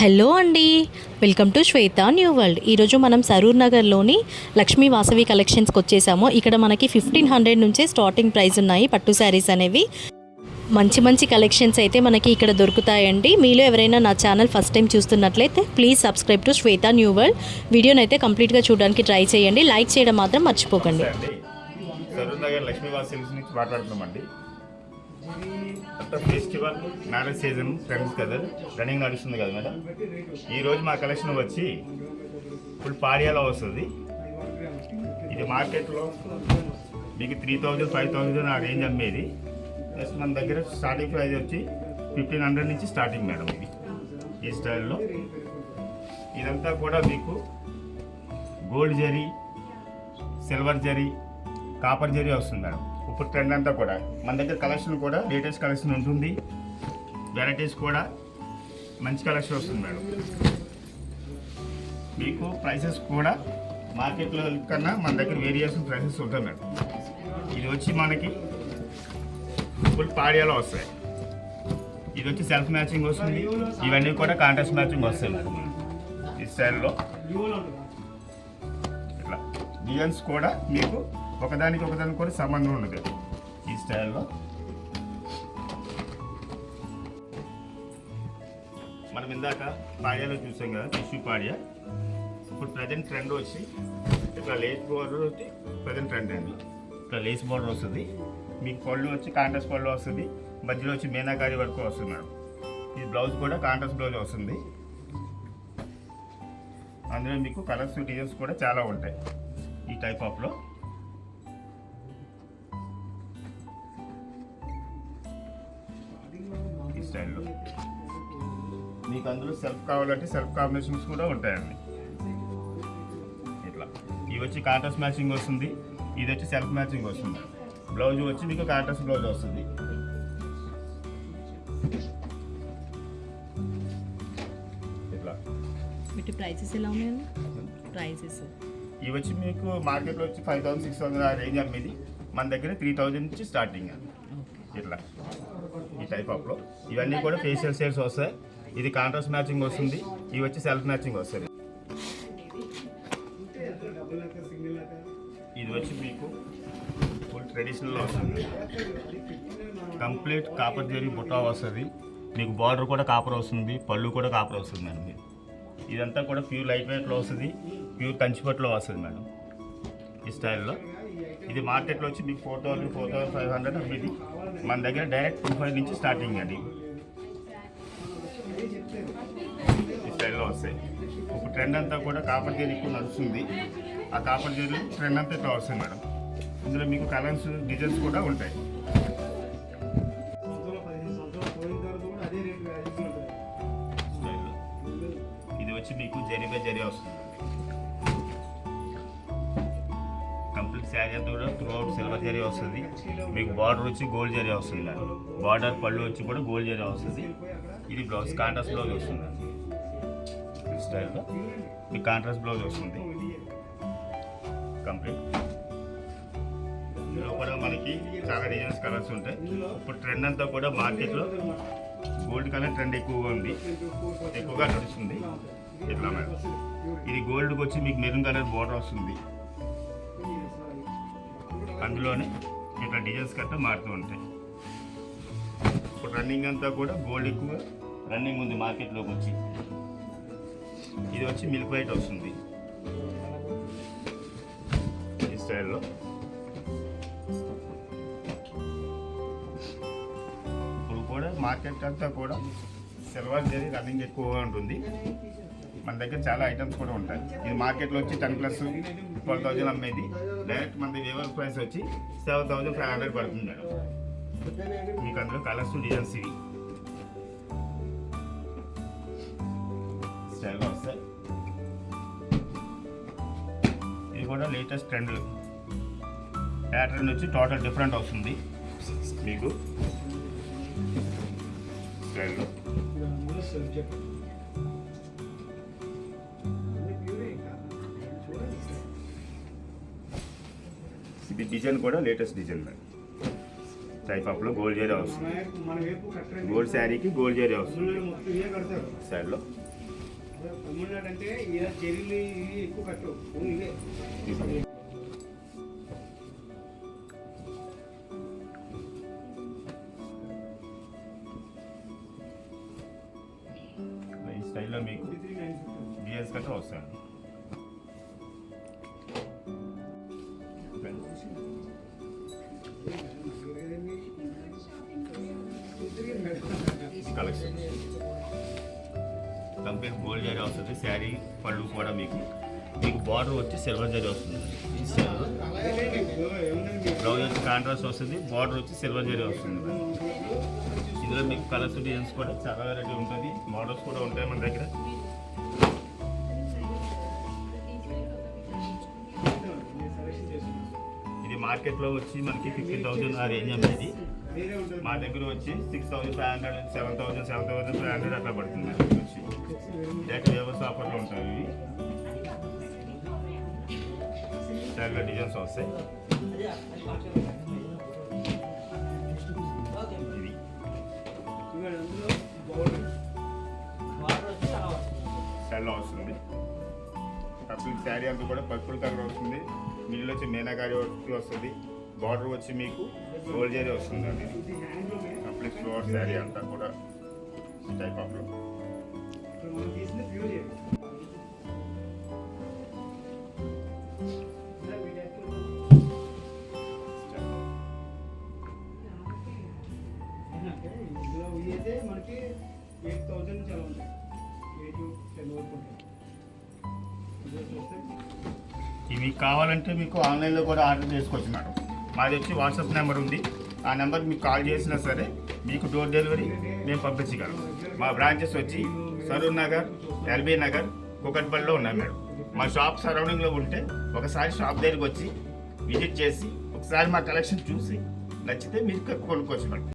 Hello అండి. Welcome to Shweta new world ఈరోజు మనం సరూర్ నగర్లోని లక్ష్మీ వాసవి కలెక్షన్స్కి వచ్చేసాము. ఇక్కడ మనకి ఫిఫ్టీన్ హండ్రెడ్ నుంచే స్టార్టింగ్ ప్రైస్ ఉన్నాయి పట్టు శారీస్ అనేవి. మంచి మంచి కలెక్షన్స్ అయితే మనకి ఇక్కడ దొరుకుతాయండి. మీలో ఎవరైనా నా ఛానల్ ఫస్ట్ టైం చూస్తున్నట్లయితే please subscribe to Shweta new world వీడియోని అయితే కంప్లీట్గా చూడడానికి ట్రై చేయండి. లైక్ చేయడం మాత్రం మర్చిపోకండి. సరూర్ నగర్ లక్ష్మీ వాసవి నుంచి మాట్లాడుతున్నామండి. అంతా ఫెస్టివల్ మ్యారేజ్ సీజన్ ఫ్రెండ్స్ కదా రన్నింగ్ నడుస్తుంది కదా మేడం. ఈరోజు మా కలెక్షన్ వచ్చి ఫుల్ పాడియాలో వస్తుంది. ఇది మార్కెట్లో మీకు త్రీ థౌజండ్ ఫైవ్ థౌజండ్ ఆ రేంజ్ అమ్మేది. ప్లస్ మన దగ్గర స్టార్టింగ్ ప్రైస్ వచ్చి ఫిఫ్టీన్ హండ్రెడ్ నుంచి స్టార్టింగ్ మేడం ఇది ఈ స్టైల్లో. ఇదంతా కూడా మీకు gold zari silver zari copper zari వస్తుంది మేడం. ఇప్పుడు ట్రెండ్ అంతా కూడా. మన దగ్గర కలెక్షన్ కూడా లేటెస్ట్ కలెక్షన్ ఉంటుంది. వెరైటీస్ కూడా మంచి కలెక్షన్ వస్తుంది మేడం. మీకు ప్రైసెస్ కూడా మార్కెట్లో కన్నా మన దగ్గర వేరియేషన్ ప్రైసెస్ ఉంటాయి మేడం. ఇది వచ్చి మనకి ఫుల్ పాడియాలో వస్తాయి. ఇది వచ్చి సెల్ఫ్ మ్యాచింగ్ వస్తుంది. ఇవన్నీ కూడా కాంట్రాస్ట్ మ్యాచింగ్ వస్తాయి మేడం. ఈ స్టైల్లో ఇట్లా. డిజైన్స్ కూడా మీకు ఒకదానికి ఒకదానికి కూడా సంబంధం ఉండదు. ఈ స్టైల్లో. మనం ఇందాక పాడియాలో చూసాం కదా టిష్యూ పాడియా ఇప్పుడు ప్రజెంట్ ట్రెండ్ వచ్చి ఇట్లా లేస్ బోర్డర్ వచ్చి ప్రజెంట్ ట్రెండ్ అండి. ఇట్లా లేస్ బోర్డర్ వస్తుంది. మీకు పళ్ళు వచ్చి కాంట్రాస్ట్ పళ్ళు వస్తుంది. మధ్యలో వచ్చి మీనాకారి వరకు వస్తుంది మేడం. ఈ బ్లౌజ్ కూడా కాంట్రాస్ట్ బ్లౌజ్ వస్తుంది. అందులో మీకు కలర్స్ డిజైన్స్ కూడా చాలా ఉంటాయి. ఈ టైప్ ఆఫ్లో మీకు అందులో సెల్ఫ్ కావాలంటే సెల్ఫ్ కాంబినేషన్స్ కూడా ఉంటాయండి. ఇట్లా. ఇవి వచ్చి కాంట్రాస్ట్ మ్యాచింగ్ వస్తుంది. ఇది వచ్చి సెల్ఫ్ మ్యాచింగ్ వస్తుంది. బ్లౌజ్ వచ్చి మీకు కాంట్రాస్ట్ బ్లౌజ్ వస్తుంది. ఇట్లా. వీటి ప్రైసెస్ ఎలా ఉన్నాయండి? ప్రైసెస్ ఇవి వచ్చి మీకు మార్కెట్లో వచ్చి ఫైవ్ థౌసండ్ సిక్స్ థౌసండ్ ఆ రేంజ్ అమ్మేది మన దగ్గర త్రీ థౌజండ్ నుంచి స్టార్టింగ్ ఇట్లా. ఈ టైప్ ఆఫ్లో ఇవన్నీ కూడా ఫేషియల్ షేడ్స్ వస్తాయి. ఇది కాంట్రాస్ట్ మ్యాచింగ్ వస్తుంది. ఇవి వచ్చి సెల్ఫ్ మ్యాచింగ్ వస్తుంది. ఇది వచ్చి మీకు ఫుల్ ట్రెడిషనల్లో వస్తుంది. కంప్లీట్ కాపర్ జరీ బుట్టా వస్తుంది. మీకు బార్డర్ కూడా కాపర్ వస్తుంది. పళ్ళు కూడా కాపర్ వస్తుంది మేడం ఇదంతా కూడా ప్యూర్ లైట్ వెయిట్లో వస్తుంది. ప్యూర్ కంచిపట్లో వస్తుంది మేడం ఈ స్టైల్లో ఇది మార్కెట్లో వచ్చి మీకు four thousand four thousand five hundred ఇది మన దగ్గర డైరెక్ట్ టూ ఫైవ్ నుంచి స్టార్టింగ్ అండి. ఈ స్టైల్లో వస్తాయి. ఇప్పుడు ట్రెండ్ అంతా కూడా కాపర్ జరీ ఎక్కువ నడుస్తుంది. ఆ కాపర్ జరీ ట్రెండ్ అంతా ఇట్లా వస్తుంది మేడం. ఇందులో మీకు కలర్స్ డిజైన్స్ కూడా ఉంటాయి. ఇది వచ్చి మీకు జరీ బై జరీ వస్తుంది. కంప్లీట్ శారీ అంతా కూడా త్రూ అవుట్ సిల్వర్ జరీ వస్తుంది. మీకు బార్డర్ వచ్చి గోల్డ్ జరీ వస్తుంది బార్డర్ పళ్ళు వచ్చి కూడా గోల్డ్ జరీ వస్తుంది. ఇది బ్లౌజ్ కాంట్రాస్ట్ బ్లౌజ్ వస్తుంది. ఈ స్టైల్లో మీకు కాంట్రాస్ట్ బ్లౌజ్ వస్తుంది. కంప్లీట్ ఇందులో కూడా మనకి చాలా డిజైన్స్ కలర్స్ ఉంటాయి. ఇప్పుడు ట్రెండ్ అంతా కూడా మార్కెట్లో గోల్డ్ కలర్ ట్రెండ్ ఎక్కువగా ఉంది. ఎక్కువగా నడుస్తుంది. ఇట్లా మేడం ఇది గోల్డ్కి వచ్చి మీకు మెరూన్ కలర్ బోర్డర్ వస్తుంది. అందులోనే ఇట్లా డిజైన్స్ కట్ట మారుతూ ఉంటాయి. రన్నింగ్ అంతా కూడా గోల్డ్ ఎక్కువ రన్నింగ్ ఉంది మార్కెట్లోకి వచ్చి. ఇది వచ్చి మిల్క్ వైట్ వస్తుంది ఈ స్టైల్లో ఇప్పుడు కూడా మార్కెట్ అంతా కూడా సిల్వర్ జరీ రన్నింగ్ ఎక్కువగా ఉంటుంది. మన దగ్గర చాలా ఐటమ్స్ కూడా ఉంటాయి. ఇది మార్కెట్లో వచ్చి టెన్ ప్లస్ ట్వెల్వ్ థౌజండ్ అమ్మేది. డైరెక్ట్ మన వేవర్ ప్రైస్ వచ్చి సెవెన్ థౌజండ్ ఫైవ్ హండ్రెడ్ పడుతుంది మేడం. మీకు అందులో కలర్స్ డిజైన్స్ ఇవి. స్టైల్గా వస్తాయి. ఇది కూడా లేటెస్ట్ ట్రెండ్. ప్యాటర్న్ వచ్చి టోటల్ డిఫరెంట్ వస్తుంది మీకు స్టైల్లో. ఇది డిజైన్ కూడా లేటెస్ట్ డిజైన్ మేడం టైప్ ఆఫ్లో గోల్డ్ జరీ వస్తుంది మన వైపు కట్టండి గోల్డ్ శారీకి గోల్డ్ జరీ వస్తుంది మొత్తం ఇవే కడతారు సైడ్లో తమిళనాడు అంటే ఇలా చెరీలు ఇవి ఎక్కువ కట్టు ఓన్లీ ఇవే ఈ స్టైల్లో మీకు త్రీ నైన్ ఫిఫ్టీ బిఎస్ కట్ట వస్తుంది కలెక్షన్ కంప్లీట్ గోల్డ్ జరీ వస్తుంది శారీ పళ్ళు కూడా మీకు. మీకు బార్డర్ వచ్చి సిల్వర్ జరీ వస్తుంది. బ్లౌజ్ వచ్చి కాంట్రాస్ట్ వస్తుంది బార్డర్ వచ్చి సిల్వర్ జరీ వస్తుంది ఇందులో మీకు కలర్స్ డిజైన్స్ కూడా చాలా వెరైటీ ఉంటుంది. మోడల్స్ కూడా ఉంటాయి మన దగ్గర. మార్కెట్లో వచ్చి మనకి ఫిఫ్టీన్ థౌసండ్ ఆ రేంజ్ అనేది మా దగ్గర వచ్చి six thousand five hundred seven thousand seven thousand five hundred అట్లా పడుతుంది వచ్చి. డైరెక్ట్ వ్యవస్థ ఆఫర్లో ఉంటాయి ఇవి. చాలా డిజైన్స్ వస్తాయి. ఇది సెల్లో వస్తుంది. కంప్లీట్ శారీ అంతా కూడా పర్పుల్ కలర్ వస్తుంది. మిడిల్ వచ్చి మీనాకారి వర్క్ వస్తుంది. బార్డర్ వచ్చి మీకు గోల్డ్ జరీ వస్తుంది అండి కంప్లీట్ ఫ్లోర్ శారీ అంతా కూడా టైప్ ఆఫ్లో. మనకి ఎయిట్ థౌజండ్ ఉంటాయి ఎయిట్ టెన్ వరకు ఉంటాయి చూస్తే ఇవి కావాలంటే మీకు ఆన్లైన్లో కూడా ఆర్డర్ చేసుకోవచ్చు మేడం మాది వచ్చి వాట్సాప్ నెంబర్ ఉంది. ఆ నెంబర్ మీకు కాల్ చేసినా సరే మీకు డోర్ డెలివరీ మేము పంపించగలం. మా బ్రాంచెస్ వచ్చి సరూర్ నగర్ ఎల్బీ నగర్ కుకట్పల్లిలో ఉన్నాయి మేడం. మా షాప్ సరౌండింగ్లో ఉంటే ఒకసారి షాప్ దగ్గరికి వచ్చి విజిట్ చేసి ఒకసారి మా కలెక్షన్ చూసి నచ్చితే మీరు కొనుక్కోవచ్చు మేడం.